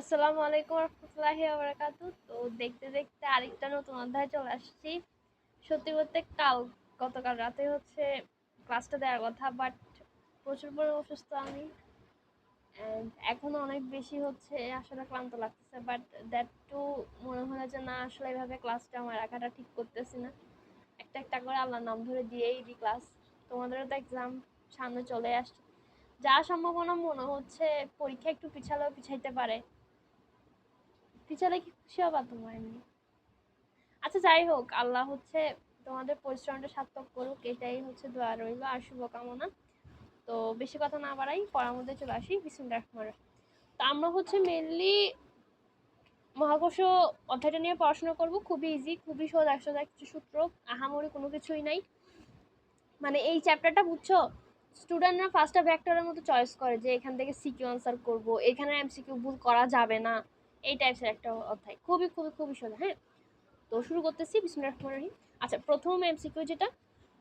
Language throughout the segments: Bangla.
আসসালামু আলাইকুম রহমতুল্লাহি বারাকাতু। তো দেখতে দেখতে আরেকটা নতুন অধ্যায় চলে আসছি। সত্যি বলতে কাল, গতকাল রাতে হচ্ছে ক্লাসটা দেওয়ার কথা, বাট প্রচুর পরিমাণে অসুস্থ আমি। এখনও অনেক বেশি হচ্ছে, আসলে ক্লান্ত লাগতেছে বাট দ্যাট টু মনে হয় যে না, আসলে এভাবে ক্লাসটা আমার রাখাটা ঠিক করতেছি না। একটা একটা করে আল্লাহর নাম ধরে দিয়েই দিই ক্লাস। তোমাদেরও তো এক্সাম সামনে চলে আসছে। যা সম্ভাবনা মনে হচ্ছে, পরীক্ষা একটু পিছালেও পিছাইতে পারে। পিছালে কি খুশি হবা তোমার এমনি আচ্ছা যাই হোক, আল্লাহ হচ্ছে তোমাদের পরিশ্রমটা সার্থক করুক, এটাই হচ্ছে দোয়া রইল, আর শুভকামনা। তো বেশি কথা না বাড়াই, পড়ার মধ্যে চলে আসি বিসমিল্লাহ রহমান তো আমরা হচ্ছে মেনলি মহাকর্ষ অধ্যায়টা নিয়ে পড়াশোনা করব, খুবই ইজি খুবই সোজা সোজা কিছু সূত্র, আহামরি কোনো কিছুই নাই। মানে এই চ্যাপ্টারটা বুঝছ? স্টুডেন্টরা ফার্স্টটা ভেক্টরের মতো চয়েস করে যে এখান থেকে সিকিউ আনসার করব, এখানে এমসিকিউ ভুল করা যাবে না। এই টাইপসের একটা অধ্যায়। খুবই খুবই খুবই সোজা হ্যাঁ? তো শুরু করতেছি বিসমিল্লাহির রহমানির রহিম। আচ্ছা প্রথম এমসিকিউ যেটা,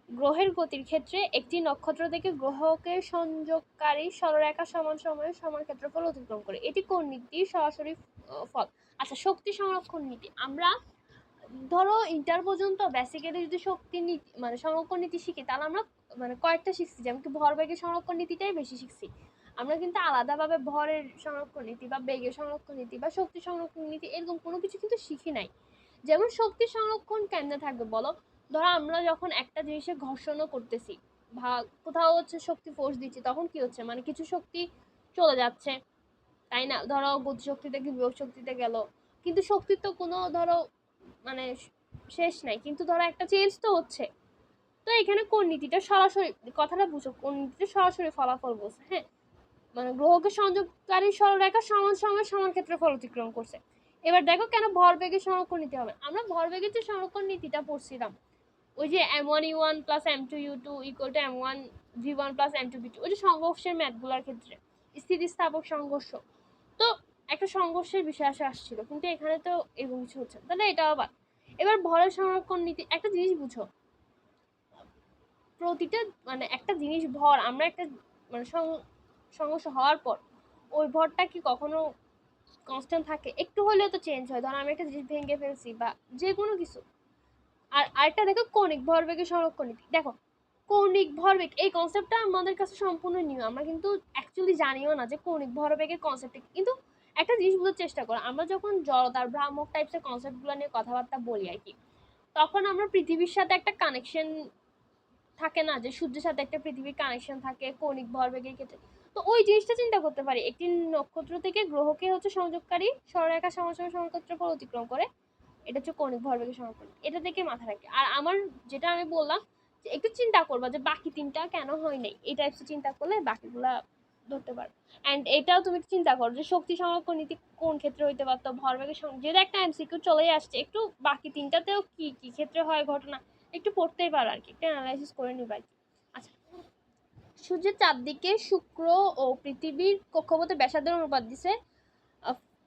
গ্রহের গতির ক্ষেত্রে একটি নক্ষত্র থেকে গ্রহকে সংযোগকারী সরলরেখা সমান সময়ে সমান ক্ষেত্রফল অতিক্রম করে। এটি কোন নীতি? সরাসরি ফল। আচ্ছা শক্তি সংরক্ষণ নীতি। আমরা, ধরো ইন্টার পর্যন্ত বেসিক্যালি যদি শক্তি নীতি মানে সংরক্ষণ নীতি শিখি, তাহলে আমরা মানে কয়েকটা শিখছি। যেমন কি ভরবেগের সংরক্ষণ নীতিটাই বেশি শিখছি। আমরা কিন্তু আলাদাভাবে ভরের সংরক্ষণ নীতি বা বেগের সংরক্ষণ নীতি বা শক্তি সংরক্ষণ নীতি এরকম কোনো কিছু কিন্তু শিখি নাই। যেমন শক্তি সংরক্ষণ কেমনে থাকবে বলো? ধরো আমরা যখন একটা জিনিসে ঘর্ষণও করতেছি, বা কোথাও হচ্ছে শক্তি ফোর্স দিচ্ছি, তখন কি হচ্ছে? মানে কিছু শক্তি চলে যাচ্ছে, তাই না? ধরো গতিশক্তি থেকে বিভব শক্তিতে গেল? কিন্তু শক্তির তো কোনো ধরো মানে শেষ নাই, কিন্তু ধরো একটা চেঞ্জ তো হচ্ছে। তো এখানে কোন নীতিটা সরাসরি, কথাটা বুঝো, কোন নীতিটা সরাসরি ফলাফল বলছে হ্যাঁ? মানে গ্রহকে সংযোগকারী সরলরেখা সমান সময় সমান ক্ষেত্রফল অতিক্রম করছে। এবার দেখো কেন ভরবেগের সংরক্ষণ নিতে হবে। আমরা ভরবেগের যে সংরক্ষণ নীতিটা পড়ছিলাম, ওই যে M one U one plus M two U two equal to M one V one plus M two V two ওই যে সংঘর্ষের ম্যাথগুলোর ক্ষেত্রে, স্থিতিস্থাপক সংঘর্ষ। তো একটা সংঘর্ষের বিষয় আসে, আসছিল, কিন্তু এখানে তো এরকম কিছু হচ্ছে। তাহলে এটাও বাদ। এবার ভরের সংরক্ষণ নীতি, একটা জিনিস বুঝো। প্রতিটা মানে একটা জিনিস ভর, আমরা একটা মানে সংঘর্ষ হওয়ার পর ওই ভরটা কি কখনো কনস্ট্যান্ট থাকে? একটু হলেও তো চেঞ্জ হয়। ধরো আমি একটা জিনিস ভেঙে ফেলছি বা যে কোনো কিছু। আর আরেকটা দেখো, কৌণিক ভরবেগের সংরক্ষণ নীতি। দেখো, কৌণিক ভরবেগ, এই কনসেপ্টটা আমাদের কাছে সম্পূর্ণ নিউ আমরা কিন্তু অ্যাকচুয়ালি জানিও না যে কৌণিক ভরবেগের কনসেপ্ট কিন্তু একটা জিনিস বোঝার চেষ্টা করো, আমরা যখন জড়তার ভ্রামক টাইপসের কনসেপ্টগুলো নিয়ে কথাবার্তা বলি আর কি, তখন আমরা পৃথিবীর সাথে একটা কানেকশন থাকে না যে সূর্যের সাথে একটা পৃথিবীর কানেকশন থাকে কৌণিক ভরবেগের ক্ষেত্রে। তো ওই জিনিসটা চিন্তা করতে পারি। একটি নক্ষত্র থেকে গ্রহকে হচ্ছে সংযোগকারী সরলরেখা সমাসম সমক্ষেত্রফল অতিক্রম করে। এটা হচ্ছে কৌণিক ভরবেগের সংরক্ষণ এটা থেকে মাথা রাখি। আর আমার যেটা আমি বললাম যে একটু চিন্তা করবা যে বাকি তিনটা কেন হয় নাই? এই টাইপসের চিন্তা করলে বাকিগুলা ধরতে পারো। অ্যান্ড এটাও তুমি চিন্তা করো যে শক্তি সংরক্ষণ নীতি কোন ক্ষেত্রে হইতে পারতো ভরবেগের যেহেতু একটা এমসিকিউ চলেই আসছে, একটু বাকি তিনটাতেও কি কি ক্ষেত্রে হয় ঘটনা একটু পড়তেই পারো আর কি একটু অ্যানালাইসিস করে নিবা আর কি সূর্যের চারদিকে শুক্র ও পৃথিবীর কক্ষপথের ব্যাসার্ধের অনুপাত দিছে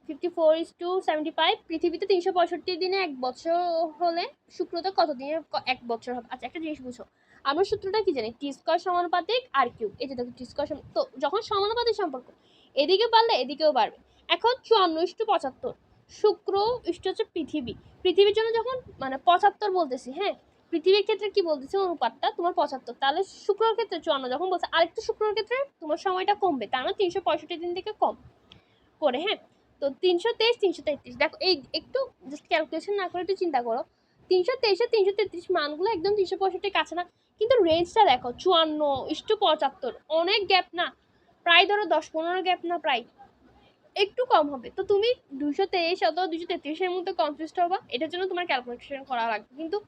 fifty four is two seventy five পৃথিবীতে তিনশো পঁয়ষট্টি দিনে এক বছর হলে শুক্রতে কত দিনে এক বছর হবে? আচ্ছা একটা জিনিস বুঝো। আমরা সূত্রটা কি জানি? টি স্কোয়ার সমানুপাতিক আর কিউব এই যে দেখো, টি স্কোয়ার তো যখন সমানুপাতিক সম্পর্ক, এদিকে বাড়লে এদিকেও বাড়বে। এখন চুয়ান্ন ইস টু পঁচাত্তর, শুক্র ইস্টু হচ্ছে পৃথিবী। পৃথিবীর জন্য যখন মানে পঁচাত্তর বলতেছি হ্যাঁ? পৃথিবীর ক্ষেত্রে কি বলতেছে? অনুপাতটা তোমার পঁচাত্তর। তাহলে শুক্রের ক্ষেত্রে চুয়ান্ন, যখন বলছে আরেকটু শুক্রের ক্ষেত্রে তোমার সময়টা কমবে, তার মানে তিনশো পঁয়ষট্টি দিন থেকে কম করে হ্যাঁ? তো তিনশো তেইশ, তিনশো তেত্রিশ। দেখো, এই একটু জাস্ট ক্যালকুলেশন না করে একটু চিন্তা করো। তিনশো তেইশে তিনশো তেত্রিশ মানগুলো একদম তিনশো পঁয়ষট্টির কাছে না, কিন্তু রেঞ্জটা দেখো, চুয়ান্ন ইস্টু পঁচাত্তর, অনেক গ্যাপ না। প্রায় ধরো দশ পনেরো গ্যাপ না, প্রায়। একটু কম হবে। তো তুমি দুশো তেইশ অথবা দুশো তেত্রিশের মধ্যে কনফিউজ হবা, এটার জন্য তোমার ক্যালকুলেশন করা লাগবে। কিন্তু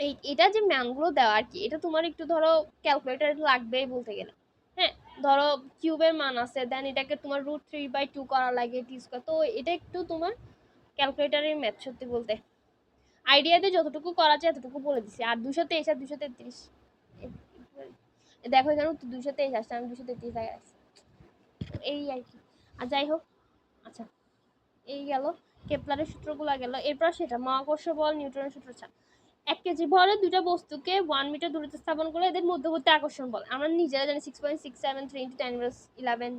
এই, এটা যে ম্যানগুলো দেওয়া আর কি, এটা তোমার একটু ধরো ক্যালকুলেটার লাগবেই বলতে গেলে। হ্যাঁ ধরো কিউবের মান আছে দেন এটাকে তোমার রুট থ্রি বাই টু করা লাগে টি স্কোয়ার তো এটা একটু তোমার ক্যালকুলেটারের ম্যাথ সত্যি বলতে। আইডিয়াতে যতটুকু করা যায় এতটুকু বলে দিছি। আর দুশো তেইশ আর দুশো তেত্রিশ। দেখো এখানে দুশো তেইশ আসছে, আমি দুশো তেত্রিশ জায়গায় আসছি এই আর কি। আর যাই হোক আচ্ছা এই গেল। কেপলারের সূত্রগুলো গেল। এরপর সেটা মহাকর্ষ বল নিউটনের সূত্র ছাড়া এক কেজি ভরের দুটো বস্তুকে ওয়ান মিটার দূরত্বে স্থাপন করলে এদের মধ্যবর্তী আকর্ষণ বল। আমরা নিজেরা জানি six point six seven three into ten eleven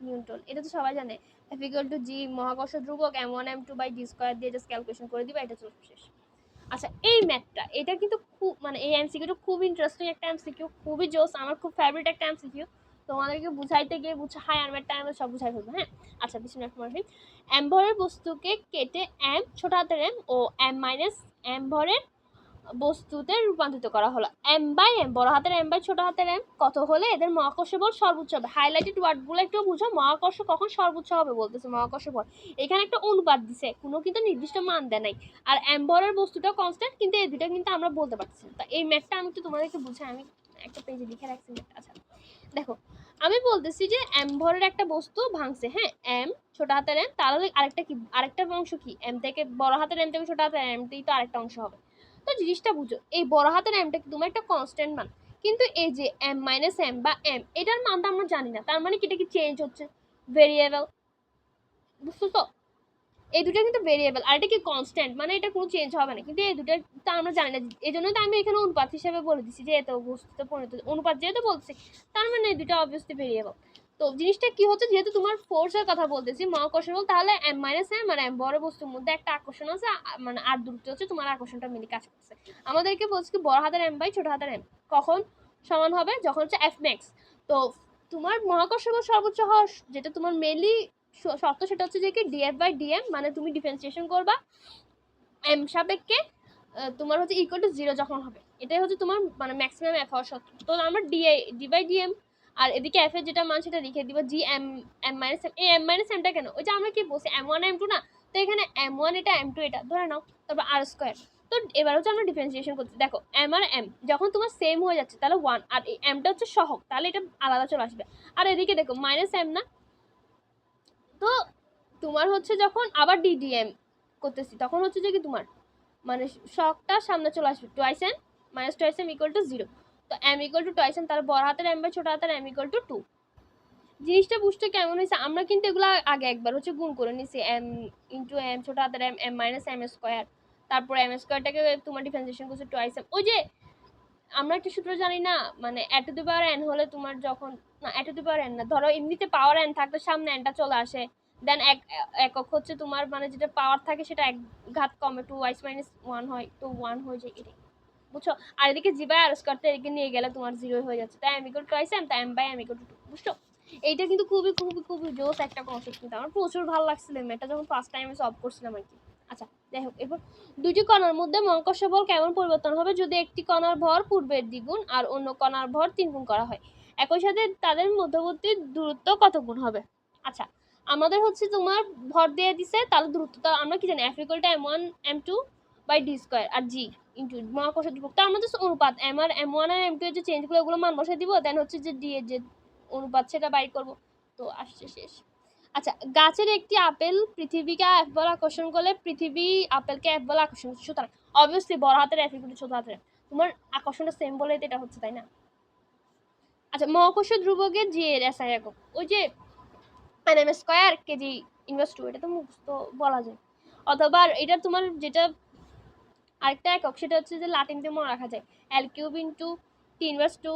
newton এটা তো সবাই জানে। ইকুয়াল টু জি মহাকর্ষ ধ্রুবক M one M two by D square দিয়ে জাস্ট ক্যালকুলেশন করে দিবা, এটা চলে শেষ। আচ্ছা এই ম্যাথটা এটা কিন্তু খুব মানে এই এমসিকিউটা খুব ইন্টারেস্টিং একটা এমসিকিউ খুবই জোস, আমার খুব ফেভারিট একটা এমসিকিউ তোমাদেরকে বুঝাইতে গিয়ে বুঝা হাই আর ম্যাথটা আমরা সব বুঝাই ফেলব হ্যাঁ? আচ্ছা রহমান রহিম এম ভরের বস্তুকে কেটে এম ছোট হাতের এম ও এম মাইনাস এম ভরের বস্তুতে রূপান্তরিত করা হলো। এম বাই এম বড় হাতের এম বাই ছোট হাতের এম কত হলে এদের মহাকর্ষ বল সর্বোচ্চ হবে? হাইলাইটেড ওয়ার্ডগুলো একটু বুঝো, মহাকর্ষ কখন সর্বোচ্চ হবে বলতেছে মহাকর্ষ বল। এখানে একটা অনুপাত দিছে, কোনো কিন্তু নির্দিষ্ট মান দেয় নাই। আর এম ভরের বস্তুটা কনস্ট্যান্ট কিন্তু এই দুটো কিন্তু আমরা বলতে পারছি না। তা এই ম্যাথটা আমি একটু তোমাদেরকে বুঝাই, আমি একটা পেজে লিখে রাখছি আচ্ছা। দেখো, আমি বলতেছি যে এম ভরের একটা বস্তু ভাঙছে হ্যাঁ? এম ছোট হাতের এম তাহলে আরেকটা কি আরেকটা অংশ কি? এম থেকে বড় হাতের এম থেকে ছোট হাতের এমটাই তো আরেকটা অংশ হবে। তো জিনিসটা বুঝো, এই বড় হাতের এমটা কি তোমার একটা কনস্ট্যান্ট মান? কিন্তু এই যে এম মাইনাস এম বা এম এটার মানটা আমরা জানি না, তার মানে কি এটা কি চেঞ্জ হচ্ছে? ভেরিয়েবল বুঝছ তো? এই দুটো কিন্তু ভেরিয়েবল আর এটা কি কনস্ট্যান্ট মানে এটা কোনো চেঞ্জ হবে না, কিন্তু এই দুটো তা আমরা জানি না এই জন্যই তো আমি এখানে অনুপাত হিসেবে বলে দিচ্ছি যে এত বস্তুতে পরিণত, অনুপাত যেহেতু বলছি, তার মানে এই দুটো অবভিয়াসলি ভেরিয়েবল তো জিনিসটা কি হচ্ছে, যেহেতু তোমার ফোর্সের কথা বলতেছি মহাকর্ষ বল, তাহলে এম মাইনাস এম আর এম বড় বস্তুর মধ্যে একটা আকর্ষণ আছে মানে আর দূরত্ব হচ্ছে তোমার আকর্ষণটা মিলে কাজ করছে। আমাদেরকে বলছে কি, বড় হাতের এম বাই ছোট হাতের এম কখন? সমান হবে যখন হচ্ছে এফ ম্যাক্স তো তোমার মহাকর্ষ বল সর্বোচ্চ হওয়ার, যেটা তোমার মেনলি শর্ত সেটা হচ্ছে যে কি ডিএফ বাই ডিএম মানে তুমি ডিফারেন্সিয়েশন করবা। এম সাপেক্ষে তোমার হচ্ছে ইকুয়াল টু জিরো যখন হবে। এটাই হচ্ছে তোমার মানে ম্যাক্সিমাম এফ হওয়ার শর্ত। তো আমরা ডিআই ডি বাই ডিএম আর এদিকে এফ এর যেটা মান সেটা লিখে দিব G M M minus M এই এম মাইনাস এমটা কেন? ওই যে আমরা কি বলছি এম ওয়ান এম টু না? তো এখানে এম ওয়ান এটা এম টু এটা, ধরে নাও, তারপর আর স্কোয়ার তো এবার হচ্ছে আমরা ডিফারেন্সিয়েশন করছি দেখো এম আর এম যখন তোমার সেম হয়ে যাচ্ছে, তাহলে ওয়ান আর এই এমটা হচ্ছে সহক তাহলে এটা আলাদা চলে আসবে। আর এদিকে দেখো মাইনাস এম না? তো তোমার হচ্ছে যখন আবার ডিডিএম করতেছি, তখন হচ্ছে যে কি তোমার? মানে শখটা সামনে চলে আসবে twice M minus twice M equal to zero তো M equal to twice M তার বড় হাতের এম বাই ছোট হাতের এম ইকুয়াল টু টু জিনিসটা বুঝতে কেমন হয়েছে? আমরা কিন্তু এগুলো আগে একবার হচ্ছে গুণ করে নিছি। এম ইন্টু এম ছোট হাতের M M minus M square তারপর এম স্কোয়ারটাকে তোমার ডিফারেন্সিয়েশন করছে টোয়াইস এম ওই যে আমরা একটা সূত্র জানি না মানে এট টু দি পাওয়ার এন হলে তোমার যখন, না এট টু দি পাওয়ার এন না, ধরো এমনিতে পাওয়ার এন থাকলে সামনে এনটা চলে আসে। দেন এক, একক হচ্ছে তোমার মানে যেটা পাওয়ার থাকে সেটা এক ঘাত কমে টু ওয়াইস মাইনাস ওয়ান হয়, তো ওয়ান হয়ে যায় এটাই। বুঝছ? আর এদিকে জি বাই আর স্কোয়ারটা এদিকে নিয়ে গেলে তোমার জিরো হয়ে যাচ্ছে। তাই ইকুয়াল টোয়াইস এম তাই M by M equal to বুঝছ? এইটা কিন্তু খুবই খুবই খুবই জোস একটা কনসেপ্ট কিন্তু আমার প্রচুর ভালো লাগছিল এটা যখন ফার্স্ট টাইমে সলভ করছিলাম আর কি। আচ্ছা যাই হোক, এরপর দুটি কণার মধ্যে মহাকর্ষ বল কেমন পরিবর্তন হবে যদি একটি কণার ভর পূর্বের দ্বিগুণ আর অন্য কণার ভর তিন গুণ করা হয়? একই সাথে তাদের মধ্যবর্তী দূরত্ব কত গুণ হবে? আচ্ছা আমাদের হচ্ছে তোমার ভর দিয়ে দিছে তাহলে দূরত্বটা আমরা কি জানি F equal to M one M two by D square R G into মহাকর্ষ ধ্রুবক। তো আমাদের অনুপাত। এম আর এম ওয়ান আর এম টু এর যে চেঞ্জগুলো ওগুলো মান বসে দিব দেন হচ্ছে যে ডি এর যে অনুপাত, সেটা বাই করব। তো আসছে শেষ। আচ্ছা গাছের একটি আপেল পৃথিবীকে এফ বল আকর্ষণ করলে পৃথিবী আপেলকে এফ বল আকর্ষণ করছে। সুতরাং অবভিয়াসলি বড় হাতের এফ ছোট হাতের। তোমার আকর্ষণটা সেম বলে এটা হচ্ছে, তাই না? আচ্ছা মহাকর্ষ ধ্রুবকের এর এসআই একক। ওই যে M square kg inverse two এটা তো মুখস্থ বলা যায়। অথবা, এটা তোমার যেটা আরেকটা একক সেটা হচ্ছে যে লাটিন দিয়ে মনে রাখা যায়। L cube into T inverse two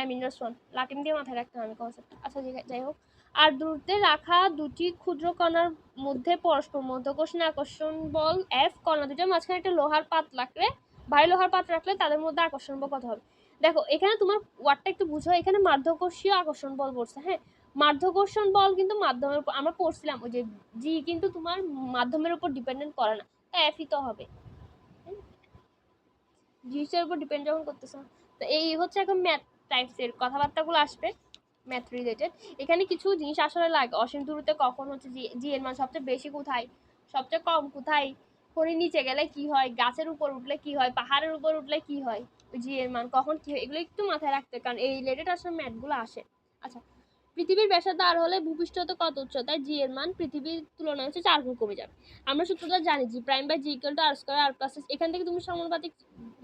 M inverse one Latin দিয়ে মাথায় রাখতে হবে কনসেপ্ট আচ্ছা যাই হোক। আর দূরত্বে রাখা দুটি ক্ষুদ্র কণার মধ্যে পরস্পর মধ্যকর্ষণ আকর্ষণ বল এফ কণা দুটোর মাঝখানে একটা লোহার পাত রাখলে, ভারী লোহার পাত রাখলে তাদের মধ্যে আকর্ষণ বল কত হবে? দেখো, এখানে তোমার ওয়ার্ডটা একটু বুঝো। এখানে মাধ্যাকর্ষীয় আকর্ষণ বল পড়ছে হ্যাঁ? মাধ্যাকর্ষণ বল কিন্তু মাধ্যমের উপর আমরা পড়ছিলাম, ওই যে জি কিন্তু তোমার মাধ্যমের উপর ডিপেন্ডেন্ট করে না। এফই তো হবে। জিনিসটার উপর ডিপেন্ড যখন করতেছে। তো এই হচ্ছে এখন ম্যাথ টাইপসের কথাবার্তাগুলো আসবে ম্যাথ রিলেটেড এখানে কিছু জিনিস আসলে লাগে। অসীম দূরত্বে কখন হচ্ছে জি এর মান সবচেয়ে বেশি কোথায়, সবচেয়ে কম কোথায় খনির নিচে গেলে কি হয়, গাছের উপর উঠলে কি হয়, পাহাড়ের উপর উঠলে কি হয় জি এর মান কখন কি হয়, এগুলো একটু মাথায় রাখতে কারণ এই রিলেটেড আসলে ম্যাথগুলো আসে। আচ্ছা পৃথিবীর ব্যাসার্ধ আর হলে ভূপৃষ্ঠতে কত উচ্চতায় জি এর মান পৃথিবীর তুলনায় হচ্ছে চার গুণ কমে যাবে। আমরা সূত্রটা জানি G prime by G equal to R square R plus এখান থেকে তুমি সমানুপাতিক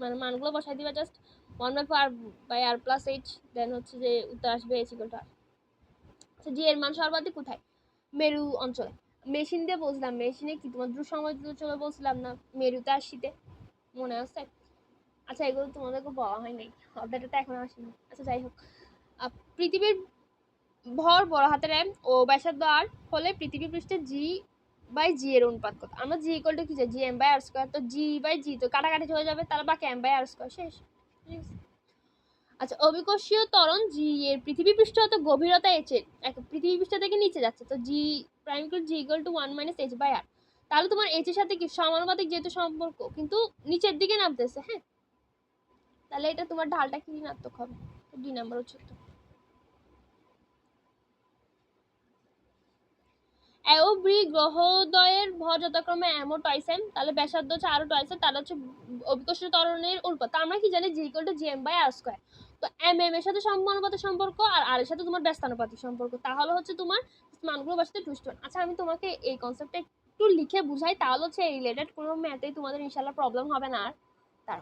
মানে মানগুলো বসাই দিবা just one by R by R plus H then হচ্ছে যে উত্তর আসবে এইচ ইকুয়াল টু আর আচ্ছা জি এর মান সর্বাধিক কোথায়? মেরু অঞ্চলে। মেশিন দিয়ে বলছিলাম, মেশিনে কি? তোমার দ্রুত সময় দ্রুত চলে বলছিলাম না, মেরুতে আর শীতে মনে আছে? আচ্ছা এগুলো তোমাদেরকে বলা হয় নাই আপডেটটা এখন আসেনি। আচ্ছা যাই হোক। পৃথিবীর ভর বড় হাতের এম ও ব্যাসার্ধ আর হলে পৃথিবী পৃষ্ঠে জি বাই জি এর অনুপাত কত? আমরা জি ইকুয়াল টু কি G M by R square তো জি বাই জি তো কাটাকাটি হয়ে যাবে তাহলে বাকি এম বাই আর স্কোয়ার শেষ। আচ্ছা অবিকর্ষীয় ত্বরণ জি এর পৃথিবী পৃষ্ঠ হতে গভীরতা এক পৃথিবী পৃষ্ঠ থেকে নিচে যাচ্ছে তো G prime equal G equal to one minus H by R তাহলে তোমার এইচ এর সাথে কি সমানুপাতিক যেহেতু সম্পর্ক কিন্তু নিচের দিকে নামতেছে হ্যাঁ? তাহলে এটা তোমার ঢালটা কি ঋণাত্মক হবে? ডি নাম্বার হচ্ছে উত্তর। অ্যাও ব্রি গ্রহদ্বয়ের ভর যথাক্রমে এমও টয়েস এম তাহলে ব্যাসার্ধ হচ্ছে আরও টয়েস এম তাহলে হচ্ছে অভিকর্ষ ত্বরণের অনুপাত। তা আমরা কি জানি G equal to G by R square তো এম এম এর সাথে সমানুপাতের সম্পর্ক আর আর এর সাথে তোমার ব্যস্তানুপাতিক সম্পর্ক। তাহলে হচ্ছে তোমার মানগুলো বাসাতে টুইস্ট আচ্ছা আমি তোমাকে এই কনসেপ্টটা একটু লিখে বুঝাই, তাহলে হচ্ছে রিলেটেড কোনো ম্যাথেই তোমাদের ইনশাল্লাহ প্রবলেম হবে না আর। তার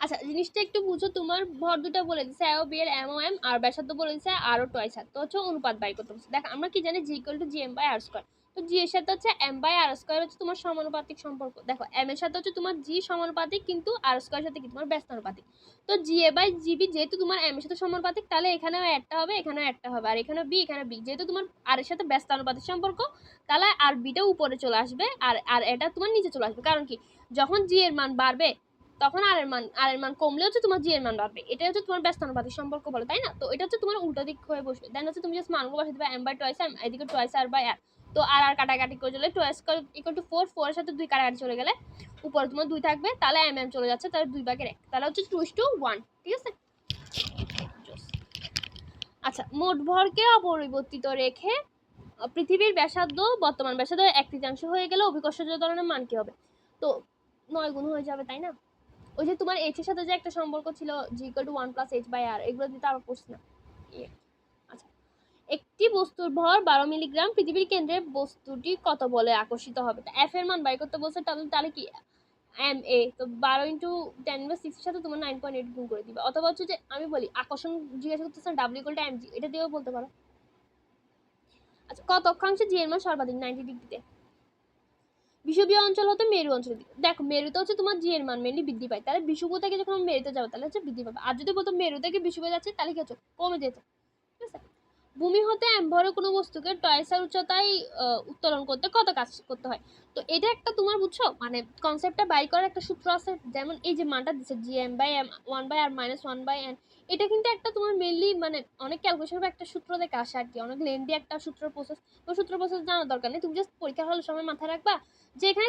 আচ্ছা জিনিসটা একটু বুঝো। তোমার ভর দুটো বলে দিচ্ছে অ্যাও বি এর এম ও এম আর ব্যাসার্ধ বলে দিচ্ছে আরও টয়েস আর। তো হচ্ছে অনুপাত বাই করতে বলছে। দেখ, আমরা কি জানি G equal to G M by R square তো জি এর সাথে হচ্ছে এম বাই আর স্কোয়ার হচ্ছে তোমার সমানুপাতিক সম্পর্ক। দেখো এম এর সাথে হচ্ছে তোমার জি সমানুপাতিক, কিন্তু আর স্কোয়ার সাথে কি? তোমার ব্যস্তানুপাতিক তো জি এ বাই জিবি যেহেতু তোমার এম এর সাথে সমানুপাতিক, তাহলে এখানেও একটা হবে, এখানেও একটা হবে। আর এখানে বি এখানে বি যেহেতু তোমার আর এর সাথে ব্যস্তানুপাতিক সম্পর্ক, তাহলে আর বিটা উপরে চলে আসবে, আর আর এটা তোমার নিচে চলে আসবে। কারণ কি? যখন জি এর মান বাড়বে তখন আর এর মান, আর এর মান কমলে হচ্ছে তোমার জি এর মান বাড়বে। এটা হচ্ছে তোমার ব্যস্তানুপাতিক সম্পর্ক বলে, তাই না? তো এটা হচ্ছে তোমার উল্টো দিক হয়ে বসবে। দেন হচ্ছে তুমি জাস্ট মানগুলো বসে দেবে এম বাই টয়েস এম এদিকে টয়েস আর বাই আর তো আর আর কাটাকাটি করে চলে টয়েস ইকুয়াল টু ফোর ফোরের সাথে দুই কাটাকাটি চলে গেলে উপরে তোমার দুই থাকবে, তাহলে এম এম চলে যাচ্ছে, তাহলে দুই ভাগের এক। তাহলে হচ্ছে টু টু ওয়ান ঠিক আছে? আচ্ছা মোট ভরকে অপরিবর্তিত রেখে পৃথিবীর ব্যাসার্ধ, বর্তমান ব্যাসার্ধ এক তৃতীয়াংশ হয়ে গেলে অভিকর্ষ ধরনের মান কি হবে? তো নয় গুণ হয়ে যাবে, তাই না? ওই যে তোমার এইচ এর সাথে যে একটা সম্পর্ক ছিল G equal to one plus H by R এগুলো দিতে আবার পড়ছি না আচ্ছা। একটি বস্তুর ভর বারো মিলিগ্রাম পৃথিবীর কেন্দ্রে বস্তুটি কত বলে আকর্ষিত হবে? তা এফ এর মান বাই করতে বলছে, তাহলে তাহলে কি? এম এ তো বারো ইন্টু টেন বা সিক্সের সাথে তোমার নাইন পয়েন্ট এইট গুণ করে দিবে। অথবা হচ্ছে যে আমি বলি, আকর্ষণ জিজ্ঞাসা করতেছেন ডাব্লিউ ইকুয়াল এম জি এটা দিয়েও বলতে পারো। আচ্ছা কত অক্ষাংশে জি এর মান সর্বাধিক? নাইনটি ডিগ্রিতে বিষুবীয় অঞ্চল হতে মেরু অঞ্চল। দেখো, মেরুতে হচ্ছে তোমার জি এর মান মেনলি বৃদ্ধি পায়। তাহলে বিষুব থেকে যখন মেরুতে যাবে, তাহলে হচ্ছে বৃদ্ধি পাবে। আর যদি বলতো মেরু থেকে বিষুবে যাচ্ছে, তাহলে কি হচ্ছে? কমে যেত। ভূমি হতে এম্ভরে কোনো বস্তুকে টয়েসার উচ্চতায় উত্তোলন করতে কত কাজ করতে হয়? তো এটা একটা তোমার বুঝছ? মানে কনসেপ্টটা বাই করার একটা সূত্র আছে, যেমন এই যে মানটা দিচ্ছে G M by M one by R minus one by N এটা কিন্তু একটা তোমার মেনলি মানে অনেক ক্যালকুলেশনের একটা সূত্র দেখে আসে আর কি, অনেক লেন্দি একটা সূত্র প্রসেস তো সূত্র প্রসেস জানার দরকার নেই, তুমি জাস্ট পরীক্ষা হলের সময় মাথায় রাখবা যে এখানে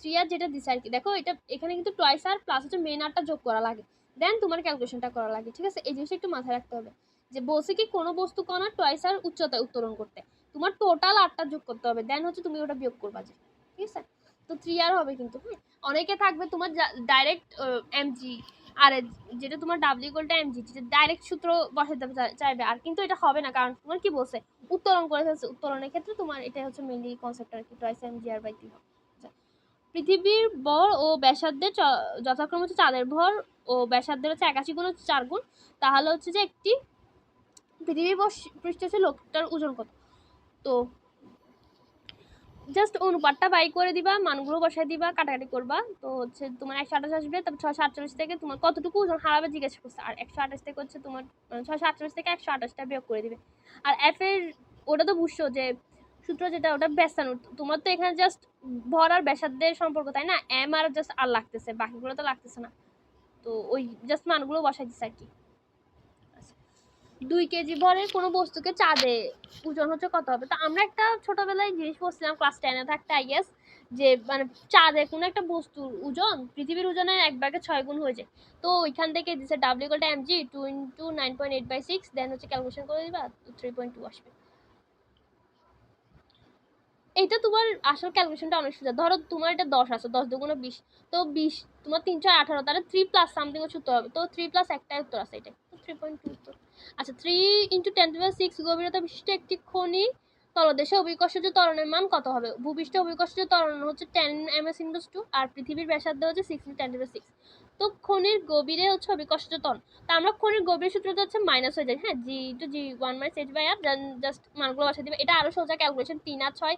থ্রি আর যেটা দিছে আর কি, দেখো এটা, এখানে কিন্তু টয়েস আর প্লাস হচ্ছে মেন আরটা যোগ করা লাগে দেন তোমার ক্যালকুলেশনটা করা লাগে, ঠিক আছে? এই জিনিসটা একটু মাথায় রাখতে হবে। যে বলছে কি, কোনো বস্তু কণা টয়েস আর উচ্চতায় উত্তোলন করতে। তোমার টোটাল আটটা যোগ করতে হবে। দেন হচ্ছে তুমি ওটা বিয়োগ করবা যে। ঠিক আছে? তো থ্রি আর হবে কিন্তু হ্যাঁ? অনেকে থাকবে তোমার ডাইরেক্ট এমজি আর যেটা তোমার ডাব্লিউ গোলটা এমজি যেটা ডাইরেক্ট সূত্র বসাতে চাইবে। আর কিন্তু এটা হবে না, কারণ তোমার কি বলছে? উত্তোলন করে ফেলছে। উত্তোলনের ক্ষেত্রে তোমার এটা হচ্ছে মেনলি কনসেপ্ট আর কি টয়েস এমজি আর বাই তিন। পৃথিবীর ভর ও ব্যাসার্ধের যথাক্রমে হচ্ছে চাঁদের ভর ও ব্যাসার্ধের হচ্ছে একাশি গুণ হচ্ছে চার গুণ। তাহলে হচ্ছে যে একটি পৃথিবীর পৃষ্ঠে হচ্ছে লোকটার ওজন কত? তো জাস্ট অনুপাতটা বাই করে দিবা, মানগুলো বসাই দিবা, কাটাকাটি করবা। তো হচ্ছে তোমার একশো আঠাশ আসবে, তারপর ছশো আটচল্লিশ থেকে তোমার কতটুকু ওজন হারাবে জিজ্ঞেস করছে। আর একশো আঠাশ থেকে হচ্ছে তোমার মানে ছশো আটচল্লিশ থেকে একশো আঠাশটা বিয়োগ করে দিবে। আর এফ এর, ওটা তো বুঝছ যে সূত্র যেটা, ওটা ব্যাসানো তোমার তো এখানে জাস্ট ভর আর ব্যাসার্ধের সম্পর্ক, তাই না? এম আর জাস্ট আর লাগতেছে, বাকিগুলো তো লাগতেছে না। তো ওই জাস্ট মানগুলো বসাই দিচ্ছে আর কি। দুই কেজি ভরের কোনো বস্তুকে চাঁদে ওজন হচ্ছে কত হবে? তো আমরা একটা ছোটবেলায় জিনিস পড়ছিলাম ক্লাস টেনে থাকতে আই গেস যে মানে চাঁদে কোনো একটা বস্তুর ওজন, পৃথিবীর ওজনের এক ভাগে ছয় গুণ হয়ে যায় তো ওইখান থেকে দিচ্ছে ডাব্লিউ গোলটা M G two into nine point eight by six then হচ্ছে ক্যালকুলেশন করে দিবা থ্রি পয়েন্ট টু আসবে। এইটা তোমার আসল ক্যালকুলেশনটা অনেক সোজা। ধরো তোমার এটা দশ আছে, দশ দুগুণে বিশ, তো বিশ, তোমার তিনশো আঠারো, তাহলে থ্রি প্লাস সামথিং হচ্ছে উত্তর হবে, তো থ্রি প্লাস একটাই উত্তর আছে এটা থ্রি পয়েন্ট টু উত্তর। আচ্ছা three into ten to six গভীরতা বিশিষ্ট একটি খনি তলদেশে অভিকর্ষজ ত্বরণের মান কত হবে? ভূপৃষ্ঠে অভিকর্ষজ ত্বরণ হচ্ছে ten M S into two আর পৃথিবীর ব্যাসার্ধ হচ্ছে সিক্স টেন টু সিক্স তো খনির গভীরে হচ্ছে অভিকর্ষজ ত্বরণ। তা আমরা খনির গভীর সূত্রটা হচ্ছে মাইনাস হয়ে যায়। হ্যাঁ G two G one minus H by R just মানগুলো বসাই দিবে। এটা আরও সোজা ক্যালকুলেশন তিন আর ছয়।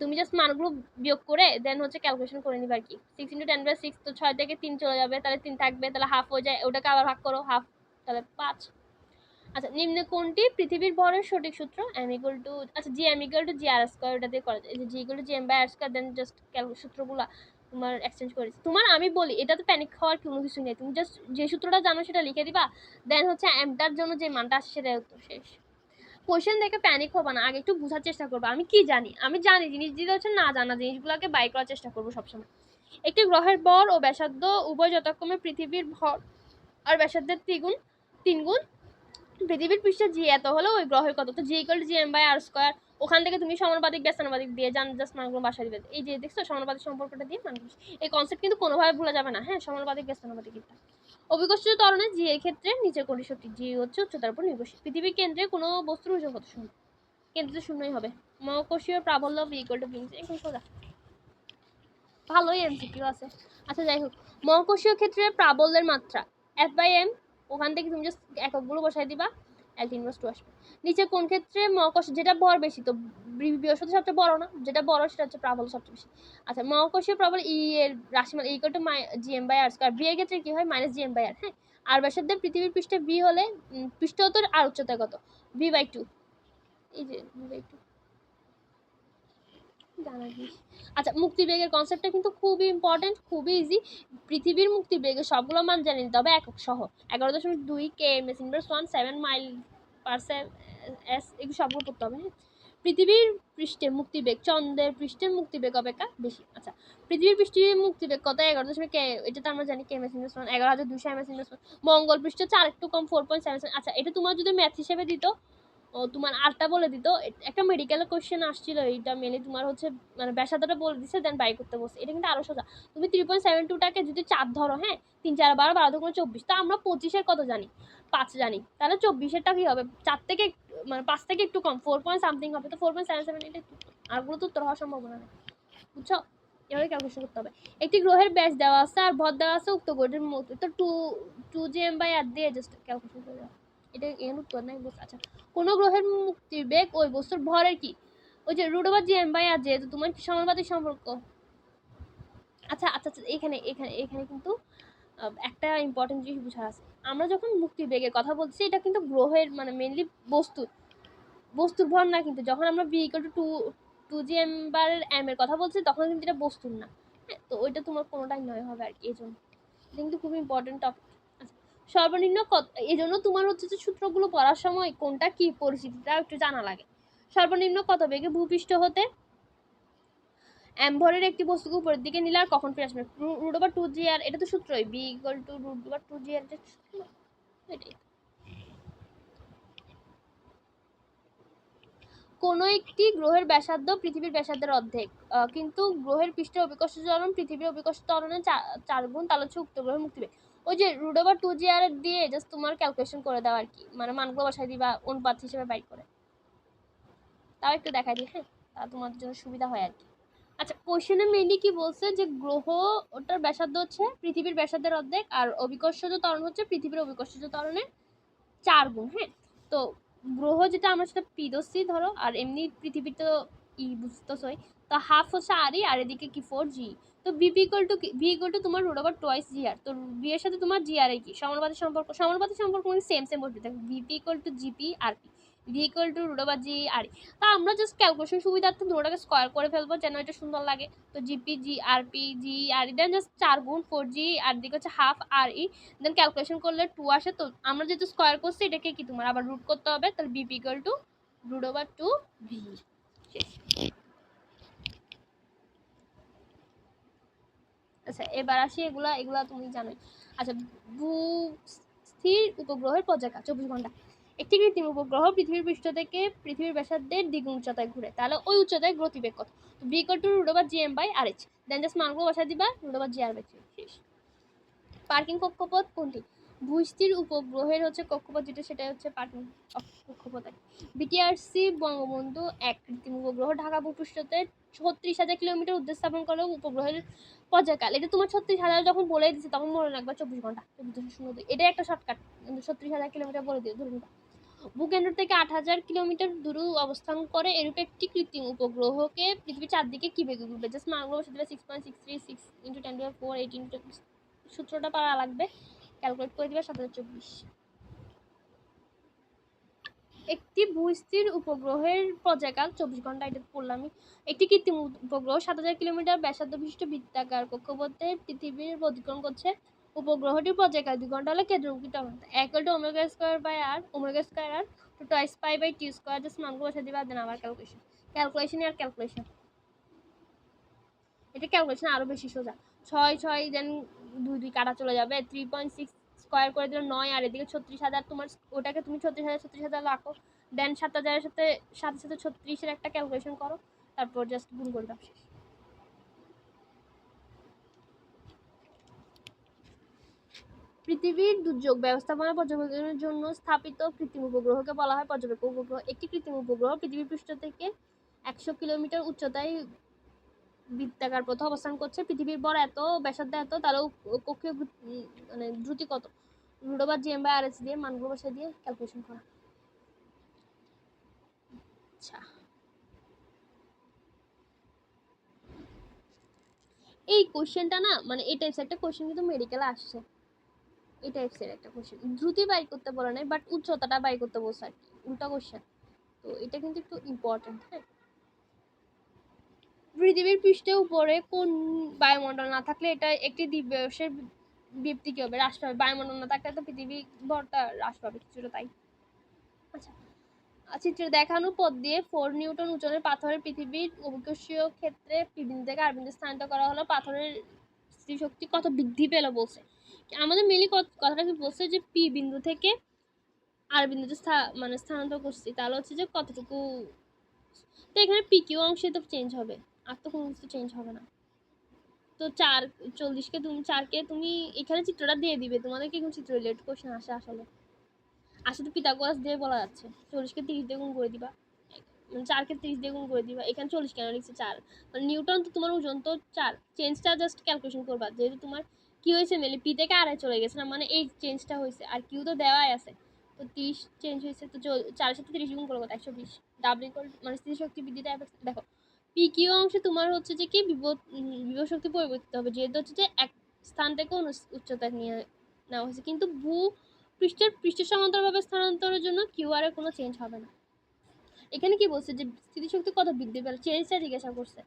তুমি জাস্ট মানগুলো বিয়োগ করে দেন হচ্ছে ক্যালকুলেশন করে নিবে আর কি। Six into ten by six তো ছয় থেকে তিন চলে যাবে, তাহলে তিন থাকবে, তাহলে হাফ হয়ে যায়। ওটাকে আবার ভাগ করো হাফ তাহলে পাঁচ। আচ্ছা নিম্নে কোনটি? পৃথিবীর ভরের সঠিক সূত্র এম ইকুয়াল টু আচ্ছা G M equal to G R square ওটা দিয়ে করা যায় G equal to G M by R square then just সূত্রগুলো তোমার এক্সচেঞ্জ করেছি। তোমার আমি বলি, এটা তো প্যানিক খাওয়ার কোনো কিছু নেই। তুমি জাস্ট যে সূত্রটা জানো সেটা লিখে দিবা দেন হচ্ছে এমটার জন্য যে মানটা আসে সেটাই উত্তর, শেষ। কোয়েশ্চেন দেখে প্যানিক হবে না, আগে একটু বোঝার চেষ্টা করব। আমি কি জানি? আমি জানি জিনিস দিতে হচ্ছে না জানা, জিনিসগুলোকে বাই করার চেষ্টা করব সবসময়। একটি গ্রহের ভর ও ব্যাসার্ধ উভয় যথাক্রমে পৃথিবীর ভর আর ব্যাসার্ধের তিনগুণ তিনগুণ পৃথিবীর পৃষ্ঠে জি এত হলো, ওই গ্রহের কত? তো G equal G M by R square ওখান থেকে তুমি সমানুপাতিক ব্যস্তানুপাতিক দিয়ে জান জাস্ট মানগুলো বাসা দিবে। এই যে দেখছ, সমানুপাতিক সম্পর্কটা দিয়ে মানগুলো এই কনসেপ্ট কিন্তু কোনোভাবে ভুলা যাবে না। হ্যাঁ সমানুপাতিক ব্যস্তানুপাতিক এটা। অভিকর্ষ ত্বরণে জি এর ক্ষেত্রে নিচের কোনটি সত্যি জি হচ্ছে উচ্চতার উপর নির্ভরশীল। পৃথিবীর কেন্দ্রে কোনো বস্তুর ওজন কত শূন্য। কেন্দ্রে শূন্যই হবে। মহাকর্ষীয় প্রাবল্য বি ইকুয়াল টু বিংস এখন সোজা। ভালোই এমসিকিউ আছে। আচ্ছা যাই হোক। মহাকর্ষীয় ক্ষেত্রে প্রাবল্যের মাত্রা এফ বাই এম ওখান থেকে তুমি জাস্ট এককগুলো বসাই দিবা এক ইনভার্স টু আসবে। নিচে কোন ক্ষেত্রে মহাকর্ষ যেটা ভর বেশি তো বৃ- বৃহস্পতি সবচেয়ে বড় না? যেটা বড় সেটা হচ্ছে প্রাবল্য সবচেয়ে বেশি। আচ্ছা মহাকর্ষীয় প্রবল ই এর রাশিমাল equal to G M by R square B এর ক্ষেত্রে কি হয়? Minus G M by R হ্যাঁ? আর ব্যাসার্ধের পৃথিবীর পৃষ্ঠে বি হলে উম, পৃষ্ঠ তো আর উচ্চতা কত? ভি বাই টু এই যে ভি বাই টু জানা জিনিস আচ্ছা মুক্তিবেগের কনসেপ্টটা কিন্তু খুবই ইম্পর্টেন্ট খুবই ইজি পৃথিবীর মুক্তিবেগের সবগুলো মান জানি নিতে হবে একক সহ। এগারো দশমিক দুই K M S inverse one seven mile per S এগুলো সবগুলো পড়তে হবে হ্যাঁ? পৃথিবীর পৃষ্ঠে মুক্তিবেগ, চন্দ্রের পৃষ্ঠে মুক্তিবেগ অপেক্ষা বেশি। আচ্ছা পৃথিবীর পৃষ্ঠে মুক্তিবেগ কত? এগারো দশমিক কে এটা তো আমরা জানি K M S inverse one এগারো হাজার দুশো এম এস ইনভার্স মঙ্গল পৃষ্ঠে চার, একটু কম ফোর পয়েন্ট সেভেন আচ্ছা এটা তোমার যদি ম্যাথ হিসেবে দিত তোমার আটটা বলে দিত। একটা মেডিকেল কোয়েশ্চেন আসছিল এইটা মেনে তোমার হচ্ছে মানে ব্যাসাদাটা বলে দিছে দেন বাই করতে বসে এটা কিন্তু আরও সোজা। তুমি থ্রি পয়েন্ট সেভেন টুটাকে যদি চার ধরো হ্যাঁ তিন, চার, বারো বারো, দুগুণ চব্বিশ, তা আমরা পঁচিশের কত জানি? পাঁচ জানি। তাহলে চব্বিশেরটা কি হবে? চার থেকে মানে পাঁচ থেকে একটু কম ফোর পয়েন্ট সামথিং হবে। তো ফোর পয়েন্ট সেভেন সেভেন এটা আরগুলো তো উত্তর হওয়ার সম্ভাবনা নেই। বুঝছ? এভাবে ক্যালকুলেশন করতে হবে। একটি গ্রহের ব্যাস দেওয়া আছে আর ভর দেওয়া আছে উক্ত গ্রহের মধ্যে। তো two two G M by R দিয়ে জাস্ট ক্যালকুলেশন করে দেওয়া। এটা এর উত্তর নাই, বুঝ আচ্ছা। কোনো গ্রহের মুক্তির বেগ ওই বস্তুর ভরের কি? ওই যে root over G M by R যেহেতু তোমার সমানুপাতিক সম্পর্ক। আচ্ছা আচ্ছা আচ্ছা এখানে এখানে এখানে কিন্তু একটা ইম্পর্টেন্ট জিনিস বোঝার আছে। আমরা যখন মুক্তি বেগের কথা বলছি, এটা কিন্তু গ্রহের মানে মেনলি বস্তু বস্তুর ভর না কিন্তু। যখন আমরা B equal to two G M bar M এর কথা বলছি, তখন কিন্তু এটা বস্তুর না। হ্যাঁ তো ওইটা তোমার কোনোটাই নয় হবে আর কি, এই জন্য। কিন্তু খুব ইম্পর্টেন্ট টপিক সর্বনিম্ন কত এই জন্য তোমার হচ্ছে যে সূত্রগুলো পড়ার সময় কোনটা কি পরিস্থিতিটা একটু জানা লাগে। সর্বনিম্ন কত বেগে ভূপৃষ্ঠ হতে? অ্যাম্ভরের একটি বস্তুকে উপরের দিকে নিলে আর কখন ফিরে আসবে? Root over two G R, এটা তো সূত্রই, B equal to root over two G R এটাই। কোনো একটি গ্রহের ব্যাসার্ধ পৃথিবীর ব্যাসার্ধের অর্ধেক কিন্তু গ্রহের পৃষ্ঠে অভিকর্ষ ত্বরণ পৃথিবীর অভিকর্ষ ত্বরণে চা- চার গুণ তাহলে হচ্ছে উক্ত গ্রহের মুক্তিবেগ। ওই যে root over two G R দিয়ে জাস্ট তোমার ক্যালকুলেশন করে দাও আর কি। মানে মানগুলো বসাই দিবা, অনুপাত হিসেবে বাইর করে। তাও একটু দেখাই দিই হ্যাঁ? তা তোমাদের জন্য সুবিধা হয় আর কি। আচ্ছা কোশ্চেনে মেনলি কি বলছে যে গ্রহ, ওটার ব্যাসার্ধ হচ্ছে পৃথিবীর ব্যাসার্ধের অর্ধেক, আর অভিকর্ষজ ত্বরণ হচ্ছে পৃথিবীর অভিকর্ষজ ত্বরণের চার গুণ হ্যাঁ? তো গ্রহ যেটা আমরা সেটা পি ধরো, আর এমনি পৃথিবীর তো ই, বুঝতেছই তো হাফ হচ্ছে আর আর এদিকে কি ফোর জি তো BP equal to V equal to তোমার root over twice G R তো বি এর সাথে তোমার জি আর এ কি? সমানুপাতিক সম্পর্ক সমানুপাতিক সম্পর্ক মানে সেম সেম বসবে দেখো VP equal to GP R P V equal to root over G R তা আমরা জাস্ট ক্যালকুলেশন সুবিধার্থে দুটোটাকে স্কোয়ার করে ফেলব যেন এটা সুন্দর লাগে। তো GP G R P G R E then just চার গুণ ফোর জি আর দিকে হচ্ছে half R E then calculation করলে টু আসে। তো আমরা যেহেতু স্কোয়ার করছি, এটাকে কি তোমার আবার রুট করতে হবে? তাহলে BP equal to root over two V আচ্ছা এবার আসি এগুলা এগুলা তুমি জানোই। আচ্ছা ভূ স্থির উপগ্রহের পর্যায়কা চব্বিশ ঘণ্টা। একটি কৃত্রিম উপগ্রহ পৃথিবীর পৃষ্ঠ থেকে পৃথিবীর ব্যাসার্ধের দ্বিগুণ উচ্চতায় ঘুরে, তাহলে ওই উচ্চতায় গতিবেগ কত? B equal to root over G M by R H then just মানগুলো বসাই দিবা root over G R by শেষ। পার্কিং কক্ষপথ কোনটি? ভূস্থির উপগ্রহের হচ্ছে কক্ষপথ, যেটা সেটা হচ্ছে পার্কিং কক্ষপথ। বিটিআরসি বঙ্গবন্ধু এক, কৃত্রিম উপগ্রহ ঢাকা ভূপৃষ্ঠতে ছত্রিশ হাজার কিলোমিটার উদ্দেশ্য স্থাপন করলেও উপগ্রহের পর্যায়কাল। এটা তোমার ছত্রিশ হাজার যখন বলে দিচ্ছে তখন মনে রাখবা চব্বিশ ঘণ্টা। চব্বিশ শূন্য দুই এটাই একটা শর্টকাট ছত্রিশ হাজার কিলোমিটার বলে দিও, ধরে নিবা। ভূকেন্দ্র থেকে আট হাজার কিলোমিটার দূরে অবস্থান করে এরূপ একটি কৃত্রিম উপগ্রহকে পৃথিবীর চারদিকে কি বেগে ঘুরবে? জাস্ট মানগুলো বসে six point six three six into ten to four eight into সূত্রটা পারা লাগবে। ক্যালকুলেট করে দিবে সাত হাজার চব্বিশ। একটি ভূস্থির উপগ্রহের পর্যায়কাল, চব্বিশ ঘণ্টা এটা পড়লামই একটি কৃত্রিম উপগ্রহ, সাত হাজার কিলোমিটার ব্যাসার্ধ বিশিষ্ট বৃত্তাকার কক্ষপথে পৃথিবীর অতিক্রম করছে। উপগ্রহটির পর্যায়কাল দুই ঘণ্টা হলে কেন্দ্রমুখী tomato equal to omega square by R, omega square R two twice pi by T square just মানগুলো বসে দিবা দেন আবার ক্যালকুলেশন ক্যালকুলেশন আর ক্যালকুলেশন এটা ক্যালকুলেশন আরও বেশি সোজা। ছয় ছয় দেন দুই দুই, কাটা চলে যাবে থ্রি পয়েন্ট সিক্স স্কোয়ার করে দিলে নয়, আর এদিকে ছত্রিশ হাজার তোমার ওটাকে তুমি ছত্রিশ হাজার ছত্রিশ হাজার রাখো। দেন সাত হাজারের সাথে সাথে সাথে ছত্রিশের একটা ক্যালকুলেশন করো, তারপর জাস্ট গুণ করে দাও। শেষ পৃথিবীর দুর্যোগ ব্যবস্থাপনা পর্যবেক্ষণের জন্য স্থাপিত কৃত্রিম উপগ্রহকে বলা হয় পর্যবেক্ষক উপগ্রহ। একটি কৃত্রিম উপগ্রহ পৃথিবীর পৃষ্ঠ থেকে একশো কিলোমিটার উচ্চতায় বৃত্তাকার পথে অবস্থান করছে। পৃথিবীর বড় এত, ব্যাসার্ধ এত, তারও কক্ষীয় মানে দ্রুতি কত? Over GM by R S দিয়ে, মানগুলো বসে দিয়ে ক্যালকুলেশন করা। আচ্ছা। এই কোশ্চেনটা না মানে এই টাইপস একটা কোশ্চেন কিন্তু মেডিকেলে আসছে। এই টাইপসের একটা কোশ্চেন দ্রুতি বাই করতে বলে নাই বাট উচ্চতাটা বাই করতে বলছে আর কি, উল্টা কোশ্চেন তো এটা কিন্তু একটু ইম্পর্টেন্ট হ্যাঁ? পৃথিবীর পৃষ্ঠের উপরে কোন বায়ুমণ্ডল না থাকলে এটা একটি দিবসের বিপ্তি কি হবে? হ্রাস পাবে বায়ুমণ্ডল না থাকলে তো পৃথিবী ভরটা হ্রাস পাবে কিছুটা, তাই? আচ্ছা। চিত্রে দেখানো পথ দিয়ে ফোর নিউটন ওজনের পাথরের পৃথিবীর অভিকর্ষীয় ক্ষেত্রে পি বিন্দু থেকে আর বিন্দু স্থানান্তর করা হলো। পাথরের স্মৃতিশক্তি কত বৃদ্ধি পেল বলছে। আমাদের মেনলি কথাটা কি বলছে যে পি বিন্দু থেকে আর বিন্দুতে মানে স্থানান্তর করছি। তাহলে হচ্ছে যে কতটুকু তো এখানে পি কিউ অংশে তো চেঞ্জ হবে। আর তো কোনো কিছু চেঞ্জ হবে না। তো চার, চল্লিশকে তুমি, চারকে তুমি এখানে চিত্রটা দিয়ে দিবে। তোমাদেরকে কোনো চিত্র রিলেট কোশ্চেন আসে আসলে। আসলে তো পিতাগোরাস দিয়ে বলা যাচ্ছে। চল্লিশকে তিরিশ দিয়ে গুণ করে দিবা। চারকে তিরিশ দিয়ে গুণ করে দিবা। এখানে চল্লিশ কেন লিখছে চার? মানে নিউটন তো তোমার ওজন তো চার। চেঞ্জটা জাস্ট ক্যালকুলেশন করবা। যেহেতু তোমার কি হয়েছে মেলে পি থেকে আড়াই চলে গেছে না মানে এই চেঞ্জটা হয়েছে। আর কিউ তো দেওয়াই আছে। তো তিরিশ চেঞ্জ হয়েছে, তো চারের সাথে তিরিশ গুণ করব, একশো বিশ। ডাবল মানে স্থিতি শক্তি বৃদ্ধিটা, দেখো পি কিউ অংশে তোমার হচ্ছে যে কি বিভব শক্তি পরিবর্তিত হবে, যেহেতু হচ্ছে যে এক স্থান থেকে উচ্চতা নিয়ে নেওয়া হয়েছে। কিন্তু ভূ পৃষ্ঠের পৃষ্ঠের সমান্তরালভাবে স্থানান্তরের জন্য কিউআর এর কোনো চেঞ্জ হবে না। এখানে কি বলছে যে স্থিতিশক্তি কত বৃদ্ধি পেল? চেঞ্জটা জিজ্ঞাসা করছে।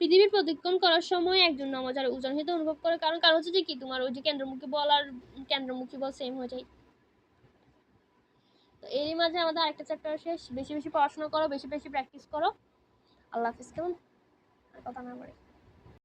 পৃথিবীর প্রদক্ষিণ করার সময় একজন নমজার ওজন হিতে অনুভব করে, কারণ কারণ হচ্ছে যে কি তোমার ওই যে কেন্দ্রমুখী বল আর কেন্দ্রমুখী বল সেম হয়ে যায়। তো এরই মাঝে আমাদের আরেকটা চ্যাপ্টার শেষ। বেশি বেশি পড়াশোনা করো, বেশি বেশি প্র্যাকটিস করো। আল্লাহ হাফিজ কেমন? কথা না বলে